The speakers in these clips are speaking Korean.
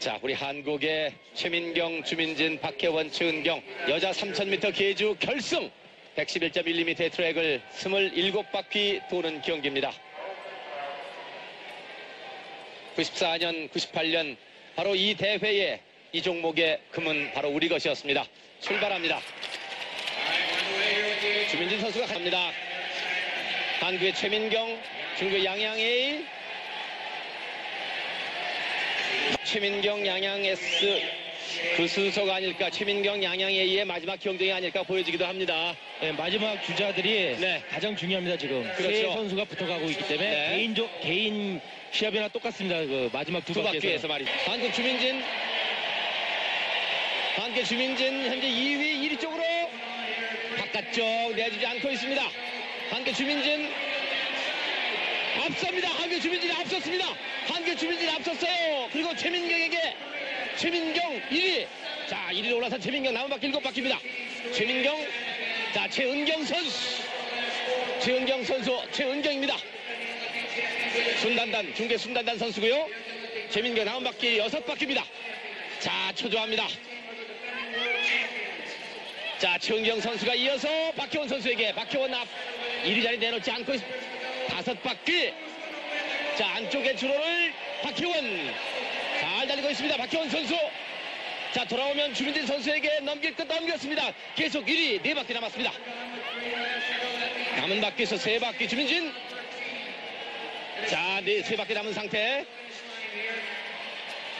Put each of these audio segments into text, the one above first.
자, 우리 한국의 최민경, 주민진, 박혜원, 최은경 여자 3000m 계주 결승 111.1mm의 트랙을 27바퀴 도는 경기입니다. 94년, 98년 바로 이 대회에 이 종목의 금은 바로 우리 것이었습니다. 출발합니다. 주민진 선수가 갑니다. 한국의 최민경, 중국의 양양A, 최민경, 양양 S 그 순서가 아닐까 최민경, 양양 A의 마지막 경쟁이 아닐까 보여지기도 합니다. 네, 마지막 주자들이 네. 가장 중요합니다 지금 그렇죠. 세 선수가 붙어가고 있기 때문에 네. 개인조 개인 시합이나 똑같습니다 그 마지막 두, 두 바퀴에서 바퀴에서 말이죠. 한국 주민진, 한국 주민진 현재 2위 1위 쪽으로 바깥쪽 내주지 않고 있습니다. 한국 주민진 앞섭니다. 한국 주민진이 앞섰습니다. 한국 주민진이 앞섰어요. 그리고 최민경에게 최민경 1위. 자, 1위로 올라선 최민경 남은 바퀴 7바퀴입니다. 최민경, 자, 최은경 선수. 최은경 선수, 최은경입니다. 순단단, 중계 순단단 선수고요. 최민경 남은 바퀴 여섯 바퀴입니다. 자, 초조합니다. 자, 최은경 선수가 이어서 박혜원 선수에게 박혜원 앞 1위 자리 내놓지 않고 있... 다 섯 바퀴. 자, 안쪽에 주로를 박혜원 잘 달리고 있습니다. 박혜원 선수. 자, 돌아오면 주민진 선수에게 넘길 것 넘겼습니다. 계속 1위 네 바퀴 남았습니다. 남은 바퀴에서 세 바퀴 주민진. 자, 네, 세 바퀴 남은 상태.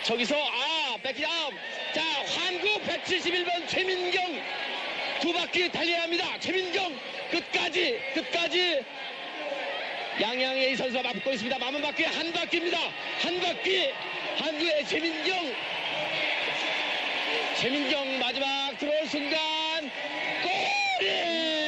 저기서, 아, 뺏기 아웃. 자, 한국 171번 최민경. 두 바퀴 달려야 합니다. 최민경. 끝까지, 끝까지. 양양의 선수가 맞붙고 있습니다. 남은 바퀴 한 바퀴입니다. 한 바퀴. 한국의 최민경. 최민경 마지막 들어올 순간. 골인!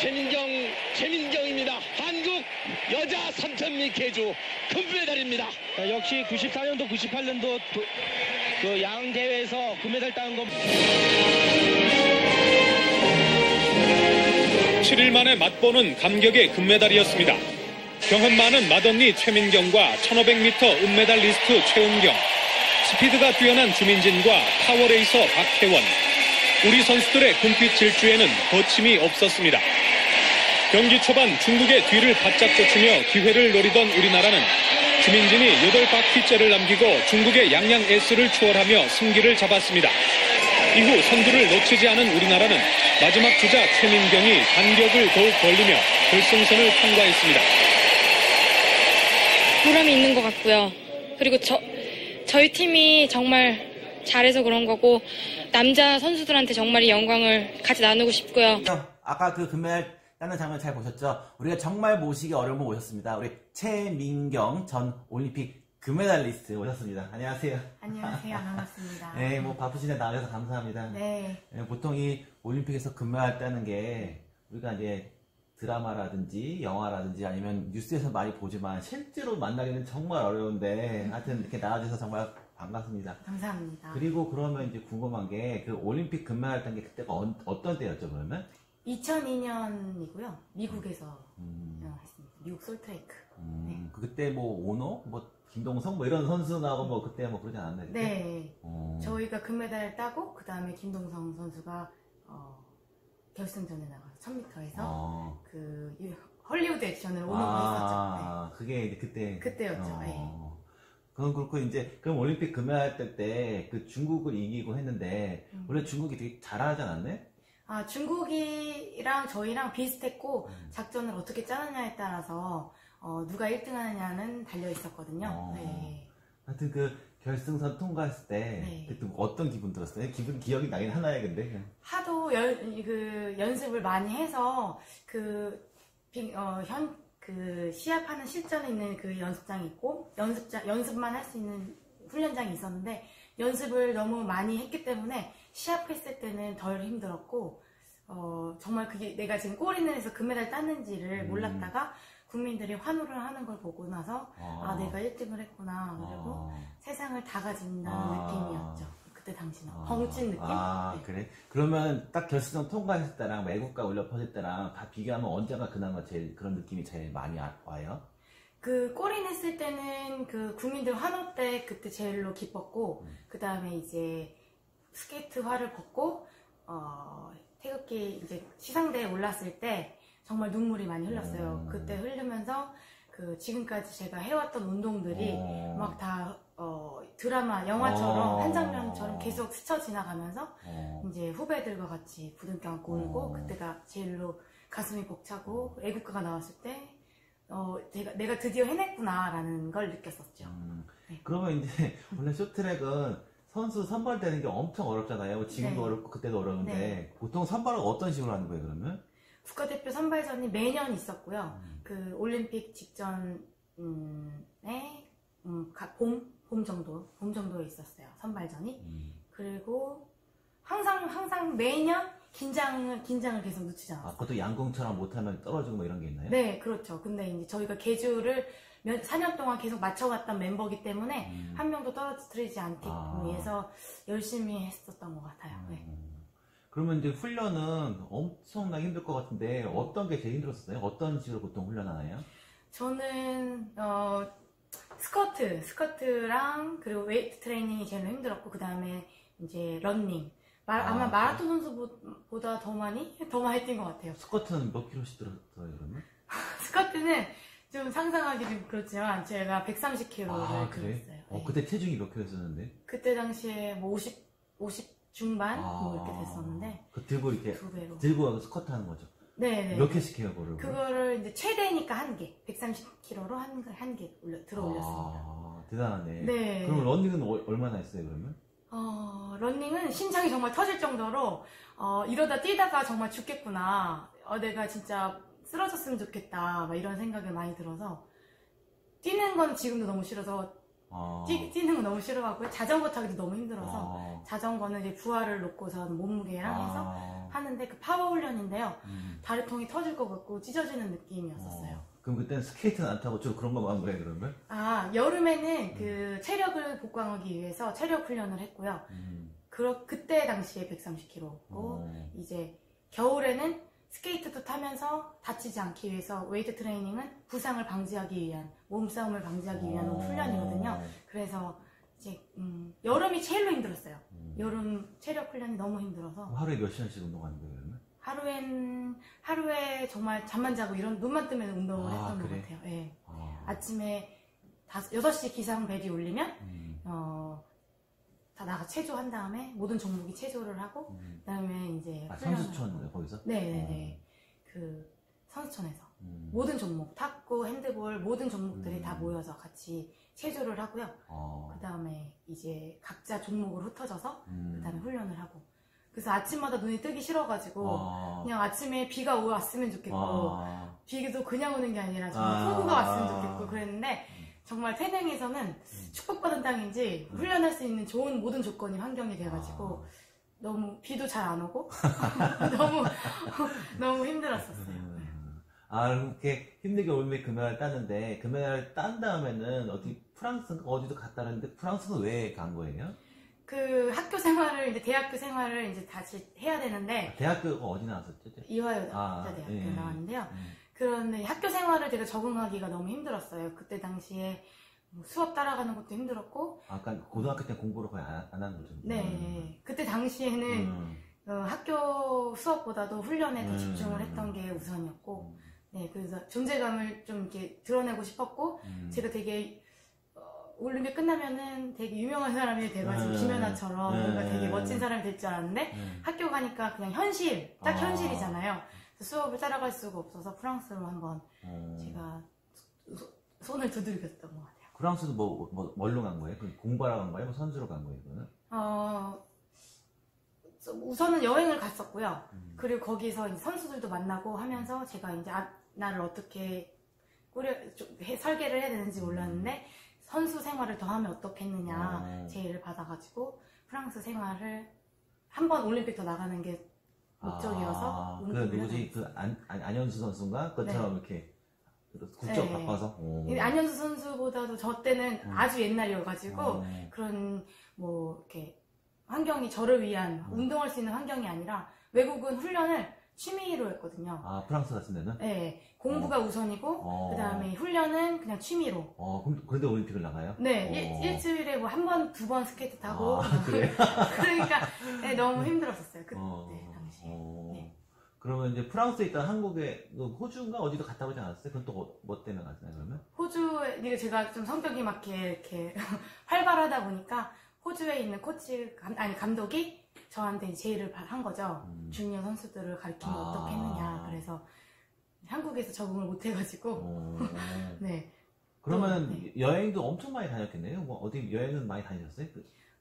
최민경, 최민경입니다. 한국 여자 3000미 계주 금메달입니다. 자, 역시 94년도 98년도 그 양 대회에서 금메달 따는 거 7일 만에 맛보는 감격의 금메달이었습니다. 경험 많은 맏언니 최민경과 1500m 은메달 리스트 최은경, 스피드가 뛰어난 주민진과 파워레이서 박혜원, 우리 선수들의 금빛 질주에는 거침이 없었습니다. 경기 초반 중국의 뒤를 바짝 쫓으며 기회를 노리던 우리나라는 주민진이 8바퀴째를 남기고 중국의 양양 S를 추월하며 승기를 잡았습니다. 이후 선두를 놓치지 않은 우리나라는 마지막 주자 최민경이 간격을 더욱 벌리며 결승선을 통과했습니다. 보람이 있는 것 같고요. 그리고 저, 저희 팀이 정말 잘해서 그런 거고, 남자 선수들한테 정말 이 영광을 같이 나누고 싶고요. 아까 그 금메달 따는 장면 잘 보셨죠? 우리가 정말 모시기 어려운 분 오셨습니다. 우리 최민경 전 올림픽 금메달리스트 오셨습니다. 안녕하세요. 안녕하세요. 반갑습니다. 네, 뭐 바쁘신데 나와주셔서 감사합니다. 네. 네, 보통 이 올림픽에서 금메달 따는 게 우리가 이제 드라마라든지 영화라든지 아니면 뉴스에서 많이 보지만 실제로 만나기는 정말 어려운데 하여튼 이렇게 나와주셔서 정말 반갑습니다. 감사합니다. 그리고 그러면 이제 궁금한 게 그 올림픽 금메달 딴 게 그때가 어, 떤 때였죠 그러면? 2002년이고요. 미국에서 음, 어, 했습니다. 미국 솔트레이크. 음, 그때 뭐 오노, 뭐 김동성 뭐 이런 선수 나오고 뭐 그때 뭐 그러지 않았나요? 그때? 네. 어, 저희가 금메달을 따고 그 다음에 김동성 선수가 어, 결승전에 나가서 1000m에서 어. 그 유- 헐리우드 액션을 오는 거 아, 그게 이제 그때. 네. 그때였죠, 예. 그건 그렇고 이제 그럼 올림픽 금메달 때 그 중국을 이기고 했는데 음. 원래 중국이 되게 잘하지 않았네? 아, 중국이랑 저희랑 비슷했고 음. 작전을 어떻게 짜느냐에 따라서 어, 누가 1등 하느냐는 달려 있었거든요. 어. 네. 하여튼 그 결승선 통과했을 때 네. 그때 어떤 기분 들었어요? 기분 기억이 나긴 하나요, 근데. 하도 연, 그 연습을 많이 해서 그, 비- 어, 현, 그 시합하는 실전에 있는 그 연습장이 있고 연습장, 연습만 할 수 있는 훈련장이 있었는데 연습을 너무 많이 했기 때문에 시합했을 때는 덜 힘들었고 어, 정말 그게 내가 지금 골인에서 금메달 땄는지를 음. 몰랐다가 국민들이 환호를 하는 걸 보고 나서 어. 아 내가 1등을 했구나 그리고 어. 세상을 다 가진다는 아. 느낌이었죠 그때 당시는 아. 벙찐 느낌 아, 네. 그래? 그러면 딱 결승선 통과했을 때랑 외국가 올려 퍼질 때랑 다 비교하면 언제가 그나마 제일 그런 느낌이 제일 많이 아- 와요? 그 골인 했을 때는 그 국민들 환호 때 그때 제일로 기뻤고 음. 그 다음에 이제 스케이트화를 벗고 어, 태극기 이제 시상대에 올랐을 때 정말 눈물이 많이 흘렀어요. 음. 그때 흐르면서 그 지금까지 제가 해왔던 운동들이 어. 막다 어, 드라마 영화처럼 어. 한 장면처럼 계속 스쳐 지나가면서 어. 이제 후배들과 같이 부둥켜 안고 울고 어. 그때가 제일로 가슴이 벅차고 애국가가 나왔을 때 어, 내가, 내가 드디어 해냈구나라는 걸 느꼈었죠. 음. 네. 그러면 이제 원래 쇼트랙은 선수 선발되는 게 엄청 어렵잖아요. 지금도 네. 어렵고 그때도 어려운데 네. 보통 선발은 어떤 식으로 하는 거예요, 그러면? 국가대표 선발전이 매년 있었고요. 음. 그 올림픽 직전에 음, 가- 봄, 봄 정도, 봄 정도에 있었어요. 선발전이. 음. 그리고 항상 항상 매년 긴장을 긴장을 계속 늦추지 아, 않았어요. 그것도 양궁처럼 못하면 떨어지고 뭐 이런 게 있나요? 네, 그렇죠. 근데 이제 저희가 계주를 몇, 4년 동안 계속 맞춰왔던 멤버기 때문에 음. 한 명도 떨어뜨리지 않기 아. 위해서 열심히 했었던 것 같아요. 네. 음. 그러면 이제 훈련은 엄청나게 힘들 것 같은데 어떤 게 제일 힘들었어요? 어떤 식으로 보통 훈련하나요? 저는 어, 스커트, 스커트랑 그리고 웨이트 트레이닝이 제일 힘들었고 그 다음에 이제 런닝. 마- 아, 아마 마라톤 선수보다 더 많이 더 많이 뛴 것 같아요. 스쿼트는 몇 킬로씩 들었어요, 그러면? 스커트는 좀 상상하기 좀 그렇지만 제가 130kg를 아, 그래? 들었어요. 어, 네. 그때 체중이 몇 킬로였었는데? 그때 당시에 뭐 50, 50 중반 뭐 이렇게 아. 됐었는데 그 들고 이렇게 두 배로. 들고 와서 스쿼트 하는 거죠. 네네. 몇 개씩 해요, 그거를? 그거를 이제 최대니까 한 개, 130kg로 한, 개- 한개 올려, 들어 올렸습니다. 아, 대단하네. 네. 그럼 런닝은 어- 얼마나 했어요, 그러면? 어, 런닝은 심장이 정말 터질 정도로, 어, 이러다 뛰다가 정말 죽겠구나. 어, 내가 진짜 쓰러졌으면 좋겠다. 막 이런 생각이 많이 들어서, 뛰는 건 지금도 너무 싫어서, 아. 뛰, 뛰는 건 너무 싫어하고요. 자전거 타기도 너무 힘들어서, 아. 자전거는 이제 부하를 놓고선 몸무게랑 해서 아. 하는데 그 파워 훈련인데요. 음. 다리통이 터질 것 같고 찢어지는 느낌이었었어요. 어. 그럼 그때는 스케이트는 안 타고 주로 그런 거만 한 거예요, 그러면? 아, 여름에는 그 체력을 복강하기 위해서 체력 훈련을 했고요. 음. 그, 그때 당시에 130kg고, 어. 이제 겨울에는 스케이트도 타면서 다치지 않기 위해서 웨이트 트레이닝은 부상을 방지하기 위한, 몸싸움을 방지하기 위한 어. 훈련이거든요. 그래서 이제, 음, 여름이 제일로 힘들었어요. 음. 여름 체력 훈련이 너무 힘들어서. 하루에 몇 시간씩 운동하는 거예요, 그러면? 하루엔, 하루에 정말 잠만 자고 이런 눈만 뜨면 운동을 아, 했던 그래? 것 같아요. 예. 아. 다섯, 6시 기상 벨이 울리면, 음. 어, 다 나가 체조한 다음에 모든 종목이 체조를 하고, 음. 그 다음에 이제. 아, 훈련을 선수촌. 거기서? 네네네. 그, 선수촌에서. 음. 모든 종목, 탁구, 핸드볼, 모든 종목들이 음. 다 모여서 같이 체조를 하고요. 어. 그 다음에 이제 각자 종목으로 흩어져서, 음. 그 다음에 훈련을 하고. 그래서 아침마다 눈이 뜨기 싫어가지고, 아. 그냥 아침에 비가 왔으면 좋겠고, 아. 비도 그냥 오는 게 아니라 정말 아. 폭우가 왔으면 좋겠고 그랬는데 정말 태릉에서는 축복받은 땅인지 음. 훈련할 수 있는 좋은 모든 조건이 환경이 돼가지고 아. 너무 비도 잘 안 오고 너무 너무 힘들었었어요. 음. 아, 그렇게 힘들게 올림픽 금메달 따는데, 금메달 딴 다음에는 어디 프랑스 어디도 갔다는데, 프랑스는 왜 간 거예요? 그 학교 생활을 이제 대학교 생활을 이제 다시 해야 되는데 대학교가 어디 나왔었죠? 이화여자 대학교 예. 나왔는데요. 음. 그런데 학교 생활을 제가 적응하기가 너무 힘들었어요. 그때 당시에 뭐 수업 따라가는 것도 힘들었고, 아까 고등학교 때 공부를 거의 안, 안 하는 거죠? 네 그때 당시에는 음. 어, 학교 수업보다도 훈련에 더 음. 집중을 했던 게 우선이었고, 음. 네, 그래서 존재감을 좀 이렇게 드러내고 싶었고, 음. 제가 되게, 어, 올림픽 끝나면은 되게 유명한 사람이 돼가지고, 음. 김연아처럼 음. 뭔가 되게 멋진 사람이 될 줄 알았는데, 음. 학교 가니까 그냥 현실, 딱 아. 현실이잖아요. 수업을 따라갈 수가 없어서 프랑스로 한번 어. 제가 소- 손을 두들겼던 것 같아요. 프랑스는 뭐, 뭐, 뭘로 간 거예요? 그 공부하러 간 거예요? 뭐 선수로 간 거예요, 그거는? 어, 우선은 여행을 갔었고요. 음. 그리고 거기서 선수들도 만나고 하면서 제가 이제 아- 나를 어떻게 꾸려 좀 해- 설계를 해야 되는지 몰랐는데 선수 생활을 더 하면 어떻겠느냐 어. 제의를 받아가지고 프랑스 생활을 한 번 올림픽 더 나가는 게 목적이어서 아, 그? 하고 그 안, 안, 안 현수 선수인가? 그처럼 이렇게 국적 네. 바꿔서? 오. 안현수 선수보다도 저 때는 음. 아주 옛날이어가지고 어. 그런 뭐 이렇게 환경이 저를 위한 음. 운동할 수 있는 환경이 아니라 외국은 훈련을 취미로 했거든요. 아, 프랑스 같은 데는? 네, 공부가 우선이고 어. 그다음에 훈련은 그냥 취미로. 어, 그럼, 그런데 올림픽을 나가요? 네, 어. 일, 일주일에 뭐 한 번, 두 번 스케이트 타고. 아, 그래요? 그러니까 네, 너무 힘들었었어요. 그때 어, 당시에. 어. 네. 그러면 이제 프랑스에 있던 한국에, 그 호주인가 어디도 갔다 오지 않았어요? 그건 또 뭐 때문에 갔나요, 그러면? 호주에, 이게 제가 좀 성격이 막 이렇게, 이렇게 활발하다 보니까 호주에 있는 코치, 감- 아니, 감독이 저한테 제의를 바- 한 거죠. 음. 주니어 선수들을 가르치면 아. 어떻게 했느냐. 그래서 한국에서 적응을 못 해가지고, 어. 네. 그러면 네. 여행도 엄청 많이 다녔겠네요? 뭐 어디 여행은 많이 다니셨어요?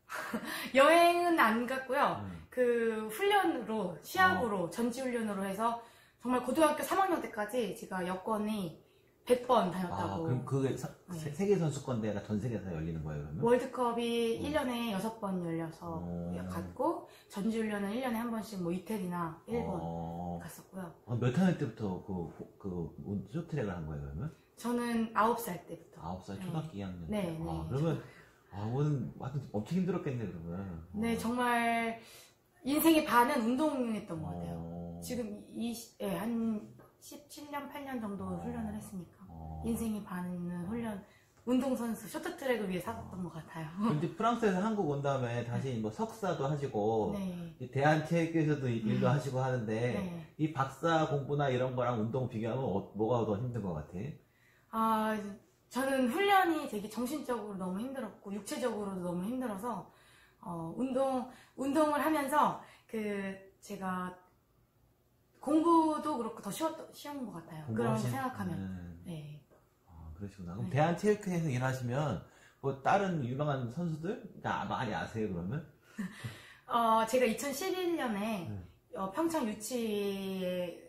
그- 여행은 안 갔고요. 음. 그 훈련으로, 시합으로, 전지 훈련으로 해서 정말 고등학교 3학년 때까지 제가 여권이 100번 아, 다녔다고. 그럼 그게 사- 네. 세- 세계 선수권 대회가 전 세계에서 열리는 거예요, 그러면? 월드컵이 음. 1년에 6번 열려서 어. 갔고, 전지 훈련은 1년에 한 번씩 뭐 이태리나 일본 어, 갔었고요. 어, 몇 학년 때부터 그, 그, 쇼트랙을 한 거예요, 그러면? 저는 9살 때부터. 아홉 살 네. 초등학교 2학년. 네, 때. 아, 네. 그러면, 아, 오늘 완전 엄청 힘들었겠네, 그러면. 네, 어. 정말 인생의 반은 운동했던 것 같아요. 어. 지금 이, 예, 한 17년, 8년 정도 어. 훈련을 했으니까. 어. 인생의 반은 훈련, 운동선수, 쇼트트랙을 위해 살았던 것 같아요. 근데 프랑스에서 한국 온 다음에 다시 뭐 석사도 하시고, 네. 이 대한체육회에서도 이- 일도 하시고 하는데, 네. 이 박사 공부나 이런 거랑 운동 비교하면 어- 뭐가 더 힘든 것 같아? 아, 저는 훈련이 되게 정신적으로 너무 힘들었고, 육체적으로도 너무 힘들어서, 어, 운동, 운동을 하면서, 그, 제가, 공부도 그렇고 더 쉬웠, 쉬운 것 같아요. 그런 거 공부하신- 생각하면. 음. 네. 아, 그러시구나. 그럼 네. 대한체육회에서 일하시면, 뭐, 다른 유명한 선수들? 다 많이 아세요, 그러면? 어, 제가 2011년에 음. 평창 유치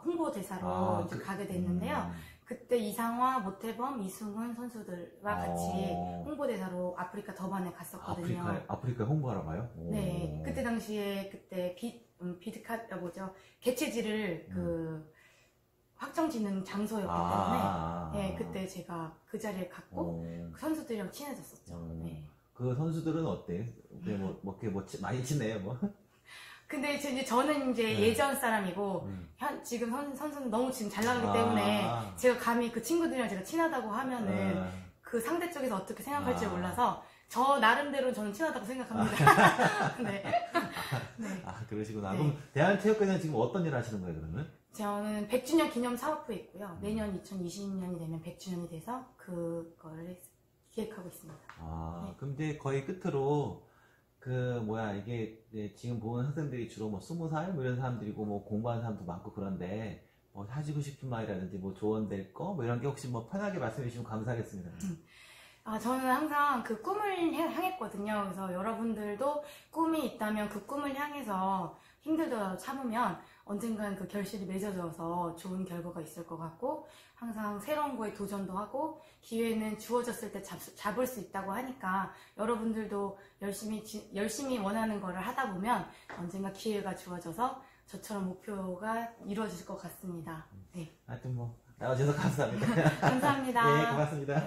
홍보대사로 아, 그- 가게 됐는데요. 음. 그때 이상화, 모태범, 이승훈 선수들과 같이 어. 홍보대사로 아프리카 더반에 갔었거든요. 아프리카에, 아프리카에 홍보하러 가요? 오. 네, 그때 당시에 그때 비, 음, 비드카, 아, 뭐죠, 개체지를 그 확정 짓는 장소였기 아, 때문에, 아, 아. 네, 그때 제가 그 자리에 갔고, 어. 그 선수들이랑 친해졌었죠. 어. 네. 그 선수들은 어때? 뭐, 뭐, 이렇게 뭐, 치- 많이 친해요, 뭐? 근데 저- 이제 저는 이제 네. 예전 사람이고, 음. 현, 지금 선, 선수는 너무 지금 잘 나가기 아. 때문에, 제가 감히 그 친구들이랑 제가 친하다고 하면은, 아, 그 상대 쪽에서 어떻게 생각할지 아. 몰라서, 저 나름대로 저는 친하다고 생각합니다. 네. 네. 아, 그러시구나. 네. 그럼 대한체육회는 지금 어떤 일 하시는 거예요, 그러면? 저는 100주년 기념 사업부에 있고요. 음. 내년 2020년이 되면 100주년이 돼서 그걸 기획하고 있습니다. 아, 네. 근데 거의 끝으로 그 뭐야 이게 이제 지금 보는 학생들이 주로 뭐 스무 살 뭐 이런 사람들이고 뭐 공부하는 사람도 많고 그런데 뭐 하시고 싶은 말이라든지 뭐 조언될 거 뭐 이런 게 혹시 뭐 편하게 말씀해 주시면 감사하겠습니다. 아, 저는 항상 그 꿈을 향- 향했거든요. 그래서 여러분들도 꿈이 있다면 그 꿈을 향해서 힘들더라도 참으면 언젠간 그 결실이 맺어져서 좋은 결과가 있을 것 같고 항상 새로운 거에 도전도 하고 기회는 주어졌을 때 잡, 잡을 수 있다고 하니까 여러분들도 열심히 지- 열심히 원하는 거를 하다 보면 언젠가 기회가 주어져서 저처럼 목표가 이루어질 것 같습니다. 네. 하여튼 뭐 나와주셔서 감사합니다. 감사합니다. 네, 고맙습니다.